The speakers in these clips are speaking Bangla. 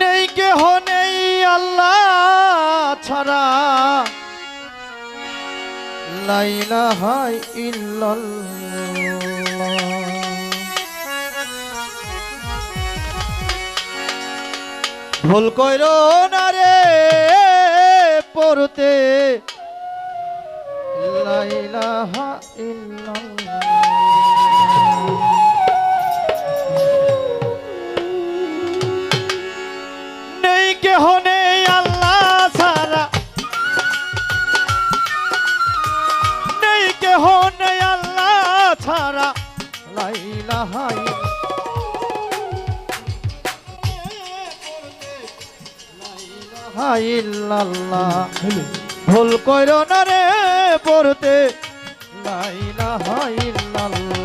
নেই কেহ নেই আল্লাহ ছাড়া। লাইলা হাই ইল্লাল্লাহ। ভুল কইর না রে পড়তে। লাইলাহা ইল্লাল্লাহ। ভুল কইর না রে পড়তে। লাইলাহা ইল্লাল্লাহ।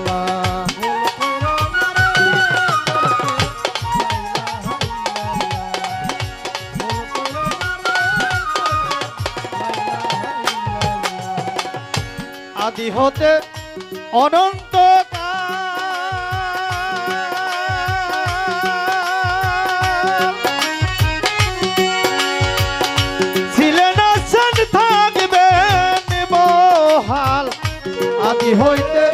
আদি হতে অনন্ত ছিলেন আছেন থাকবেন বহাল। আদি হইতে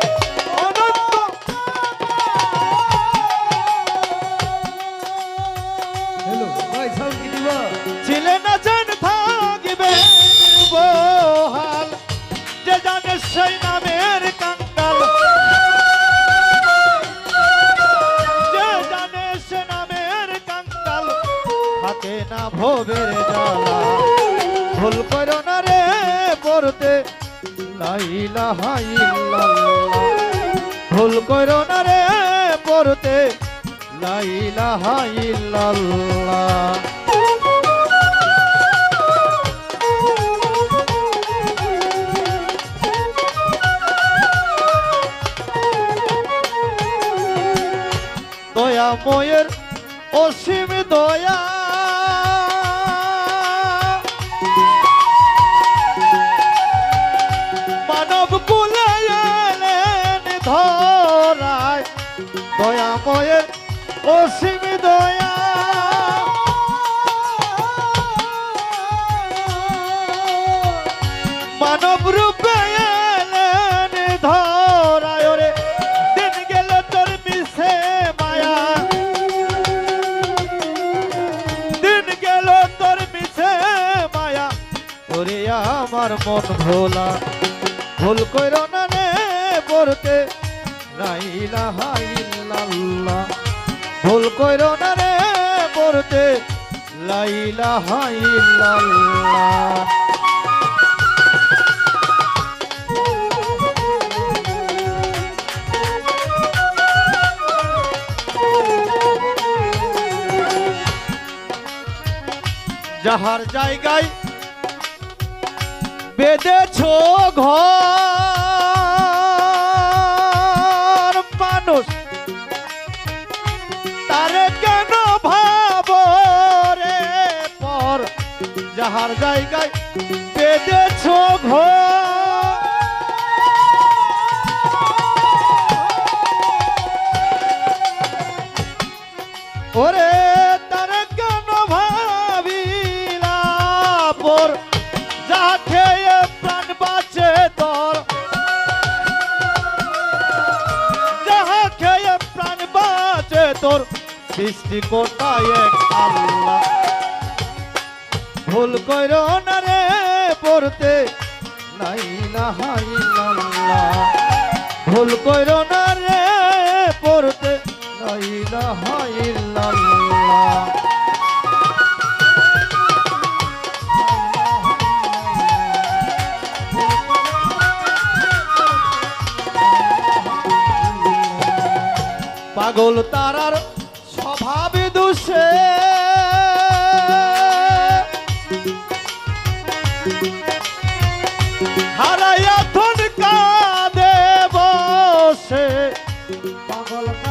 ছিলেন সেই নামের কাঙ্গাল যে জানে সে নামের কাঙ্গাল থাকে না ভবের জ্বালা। ভুল করো না রে পড়তে। লাইলাহা ইল্লাল্লাহ। ভুল করো না রে পড়তে। লাইলাহা ইল্লাল্লাহ। দয়াময়ের অসীম দয়া। মানব কুলে ধরায় দয়াময়ের অসীম দয়া। আমার মন ভোলা। ভুল কইর না রে পড়তে লাইলাহা ইল্লাল্লাহ ভুল কইর না রে পড়তে লাইলাহা ইল্লাল্লাহ যাহার জায়গায় বেঁধেছ ঘর। মানুষ, তারে কেন ভাব রে পর? যাহার জায়গায় বেঁধেছ ঘর। ওরে, তার কেন ভাবিলা পর? যা সৃষ্টি এক আল্লাহ? ভুল কইর না রে পড়তে ভুল কইর না ইল্লাল্লাহ পাগল তারার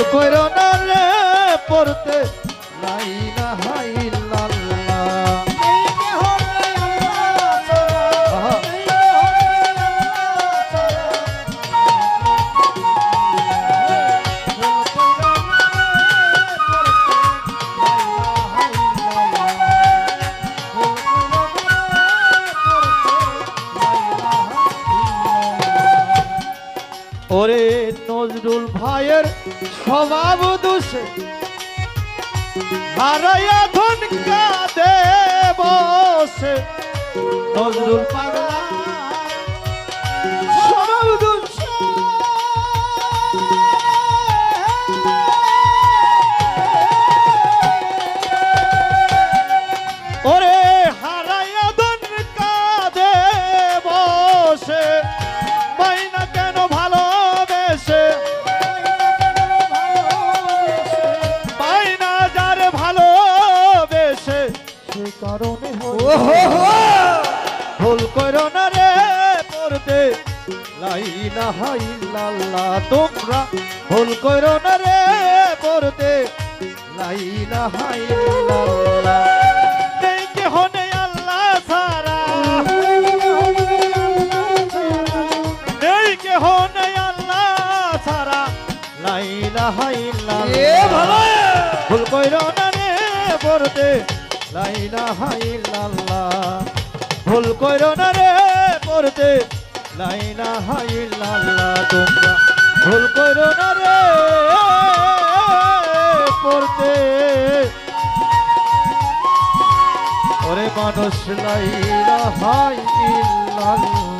ভুল কইরো না রে পড়তে নেই না রে নজরুল ভাইয়ের স্বভাব দোষে। হারাইয়া ধন কাঁদে বসে নজরুল পাগলা সে কারণে ভুল করো না রে পড়তে। লাইলা হাইল্লাল্লাহ তোমরা ভুল করো না রে পড়তে। লাইলা হাইল্লাল্লাহ নেই কেহ নেই আল্লাহ ছাড়া। নেই কেহ নেই আল্লাহ ভুল। কইরো না রে পড়তে। লাইলা হাইল্লাল্লাহ ভুল কইরো না রে পড়তে। লাইলা হাইল্লাল্লাহ তোমরা। ভুল কইরো না রে পড়তে। ওরে মানুষ লাইলা হাইল্লাল্লাহ